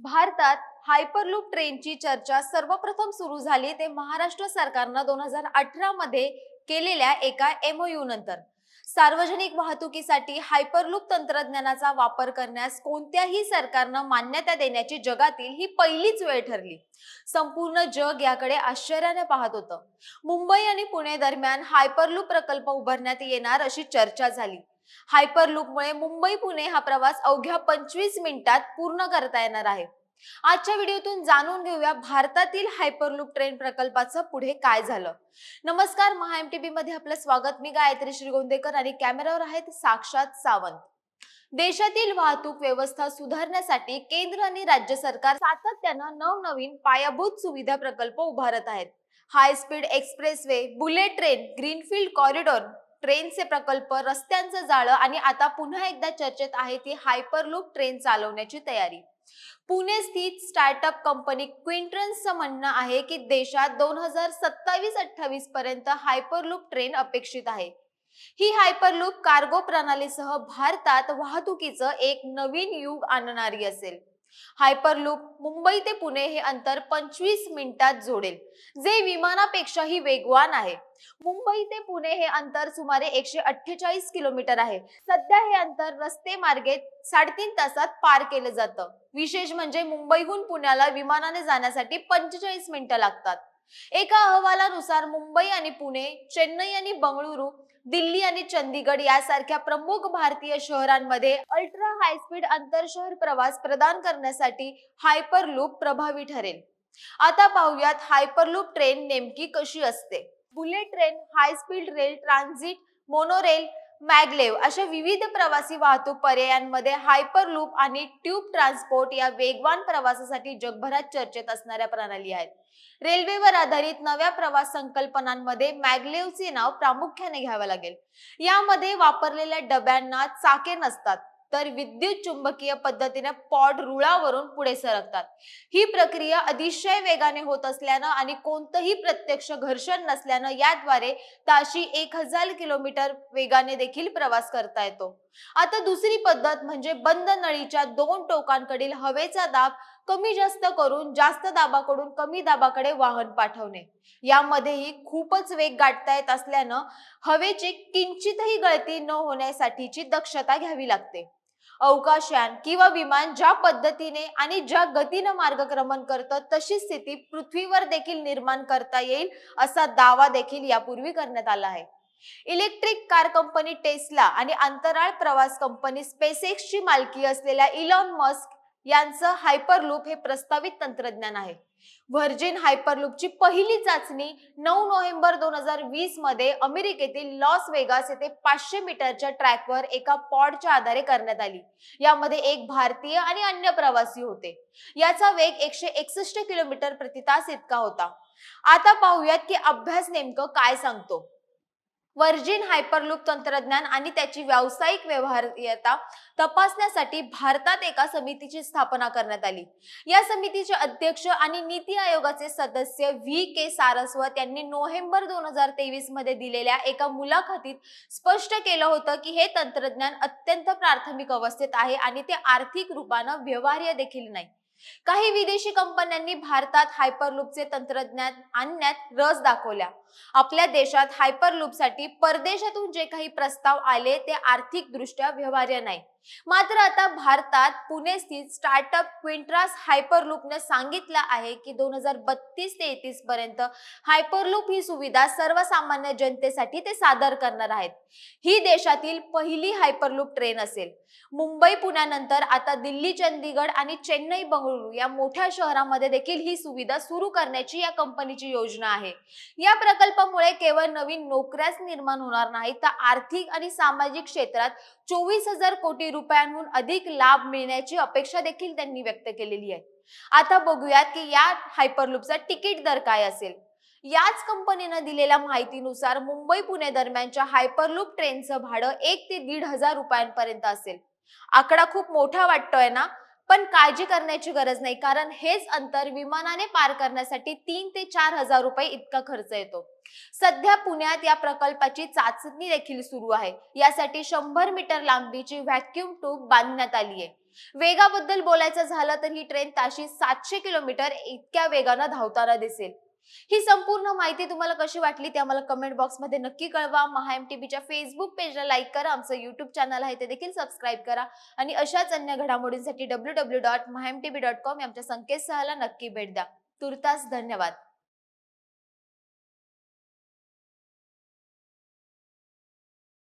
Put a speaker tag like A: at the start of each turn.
A: भारतात हायपरलूप ट्रेनची चर्चा सर्वप्रथम सुरू झाली ते महाराष्ट्र सरकारनं दोन हजार अठरा मध्ये केलेल्या एका एमओयू नंतर. सार्वजनिक वाहतुकीसाठी हायपरलूप तंत्रज्ञानाचा वापर करण्यास कोणत्याही सरकारनं मान्यता देण्याची जगातील ही पहिलीच वेळ ठरली. संपूर्ण जग याकडे आश्चर्याने पाहत होतं. मुंबई आणि पुणे दरम्यान हायपरलूप प्रकल्प उभारण्यात येणार अशी चर्चा झाली. हायपरलूपमुळे मुंबई पुणे हा प्रवास अवघ्या पंचवीस मिनिटात पूर्ण करता येणार आहे. आजच्या व्हिडिओतून जाणून घेऊया भारतातील हायपरलूप ट्रेन प्रकल्पाचं पुढे काय झालं. नमस्कार महा एमटीबी मध्ये आपलं स्वागत. मी गायत्री श्रीगोंदेकर आणि कॅमेऱ्यावर आहेत साक्षात सावंत. देशातील वाहतूक व्यवस्था सुधारण्यासाठी केंद्र आणि राज्य सरकार सातत्यानं नवनवीन पायाभूत सुविधा प्रकल्प उभारत आहेत. High speed expressway bullet train greenfield corridor ट्रेनचे प्रकल्प रस्त्यांचं जाळं आणि आता पुन्हा एकदा चर्चेत आहे ती हायपरलूप ट्रेन चालवण्याची तयारी. पुणे स्थित स्टार्टअप कंपनी क्विंट्रन्सचं म्हणणं आहे की देशात दोन हजार सत्तावीस अठ्ठावीस पर्यंत हायपरलूप ट्रेन अपेक्षित आहे. ही हायपरलूप कार्गो प्रणालीसह भारतात वाहतुकीचं एक नवीन युग आणणारी असेल. हायपरलूप मुंबई ते पुणे हे अंतर पंचवीस मिनिटात जोडेल. जे विमानापेक्षाही वेगवान आहे. मुंबई ते पुणे हे अंतर सुमारे एकशे अठ्ठेचाळीस किलोमीटर आहे. सध्या हे अंतर रस्ते मार्गे साडेतीन तासात पार केलं जातं. विशेष म्हणजे मुंबईहून पुण्याला विमानाने जाण्यासाठी पंचेचाळीस मिनिटं लागतात. एका अहवालानुसार मुंबई आणि पुणे चेन्नई आणि बंगळुरू दिल्ली आणि चंदीगड यासारख्या प्रमुख भारतीय शहरांमध्ये अल्ट्रा हाय स्पीड आंतरशहर प्रवास प्रदान करण्यासाठी हायपरलूप प्रभावी ठरेल. आता पाहूयात हायपरलूप ट्रेन नेमकी कशी असते? Bullet train high speed rail transit monorail maglev अशा विविध प्रवासी वाहतूक पर्यायांमध्ये हायपरलूप आणि ट्यूब ट्रान्सपोर्ट या वेगवान प्रवासासाठी जगभरात चर्चेत असणाऱ्या प्रणाली आहेत. रेल्वेवर आधारित नव्या प्रवास संकल्पनांमध्ये मॅगलेवचे नाव प्रामुख्याने घ्यावं लागेल. यामध्ये वापरलेल्या डब्यांना चाके नसतात. तर विद्युत चुंबकीय पद्धतीने पॉड रुळावरून पुढे सरकतात. ही प्रक्रिया अतिशय वेगाने होत असल्यानं आणि कोणतंही प्रत्यक्ष घर्षण नसल्यानं याद्वारे ताशी एक हजार किलोमीटर वेगाने देखील प्रवास करता येतो. आता दुसरी पद्धत म्हणजे बंद नळीच्या दोन टोकांकडील हवेचा दाब कमी जास्त करून जास्त दाबाकडून कमी दाबाकडे वाहन पाठवणे. यामध्येही खूपच वेग गाठता येत असल्यानं हवेची किंचितही गळती न होण्यासाठीची दक्षता घ्यावी लागते. अवकाशयान किंवा विमान ज्या पद्धतीने आणि ज्या गतीनं मार्गक्रमण करतं तशी स्थिती पृथ्वीवर देखील निर्माण करता येईल असा दावा देखील यापूर्वी करण्यात आला आहे. इलेक्ट्रिक कार कंपनी टेस्ला आणि अंतराळ प्रवास कंपनी स्पेसेक्सची मालकी असलेल्या इलॉन मस्क यांचं हायपरलूप हे प्रस्तावित तंत्रज्ञान आहे. व्हर्जिन हायपरलूपची पहिली चाचणी नऊ नोव्हेंबर दोन हजार वीसमध्ये अमेरिकेतील लॉस वेगास येथे पाचशे मीटरच्या ट्रॅकवर एका पॉडच्या आधारे करण्यात आली. यामध्ये एक भारतीय आणि अन्य प्रवासी होते. याचा वेग एकशे एकसष्ट किलोमीटर प्रति तास इतका होता. आता पाहूयात की अभ्यास नेमकं काय सांगतो. वर्जिन हायपरलूप तंत्रज्ञान आणि त्याची व्यावसायिक व्यवहार्यता तपासण्यासाठी भारतात एका समितीची स्थापना करण्यात आली. या समितीचे अध्यक्ष आणि नीती आयोगाचे सदस्य व्ही के सारस्वत यांनी नोव्हेंबर दोन हजार तेवीसमध्ये दिलेल्या एका मुलाखतीत स्पष्ट केलं होतं की हे तंत्रज्ञान अत्यंत प्राथमिक अवस्थेत आहे आणि ते आर्थिक रूपानं व्यवहार्य देखील नाही. काही विदेशी कंपन्यांनी भारतात हायपरलूपचे तंत्रज्ञान आणण्यात रस दाखवल्या आपल्या देशात हायपरलूपसाठी परदेशातून जे काही प्रस्ताव आले ते आर्थिक दृष्ट्या व्यवहार्य नाही. मात्र आता भारतात पुणे स्थित स्टार्टअप क्विंट्रास हायपरलूपने सांगितलं आहे की दोन हजार बत्तीस ते एकतीस पर्यंत हायपरलूप ही सुविधा सर्वसामान्य जनतेसाठी ते सादर करणार आहेत. ही देशातील पहिली हायपरलूप ट्रेन असेल. मुंबई पुण्यानंतर आता दिल्ली चंदीगड आणि चेन्नई बंगळुरू या मोठ्या शहरांमध्ये देखील ही सुविधा सुरू करण्याची या कंपनीची योजना आहे. या प्रकल्पामुळे केवळ नवीन नोकऱ्याच निर्माण होणार नाही तर आर्थिक आणि सामाजिक क्षेत्रात चोवीस हजार कोटी रुपयांहून अधिक लाभ मिळण्याची अपेक्षा देखील त्यांनी व्यक्त केलेली आहे. आता बघूयात की या हायपरलूपचा तिकीट दर काय असेल? याच कंपनीनं दिलेल्या माहितीनुसार मुंबई पुणे दरम्यानच्या हायपरलूप ट्रेनचं भाडं एक ते दीड हजार रुपयांपर्यंत असेल. आकडा खूप मोठा वाटतोय ना? पण काळजी करण्याची गरज नाही कारण हेच अंतर विमानाने पार करण्यासाठी तीन ते चार हजार रुपये इतका खर्च येतो. सध्या पुण्यात या प्रकल्पाची चाचणी देखील सुरू आहे. यासाठी शंभर मीटर लांबीची व्हॅक्युम ट्यूब बांधण्यात आली आहे वेगाबद्दल बोलायचं झालं तर ही ट्रेन ताशी सातशे किलोमीटर इतक्या वेगानं धावताना दिसेल. ही संपूर्ण माहिती तुम्हाला कशी वाटली ते आम्हाला कमेंट बॉक्समध्ये नक्की कळवा. महा एम बीच्या फेसबुक पेजला लाईक करा. आमचं युट्यूब चॅनल आहे ते देखील सबस्क्राईब करा. आणि अशाच अन्य घडामोडींसाठी W W dot dot com या आमच्या संकेतस्थळाला नक्की भेट द्या. तुर्तास धन्यवाद.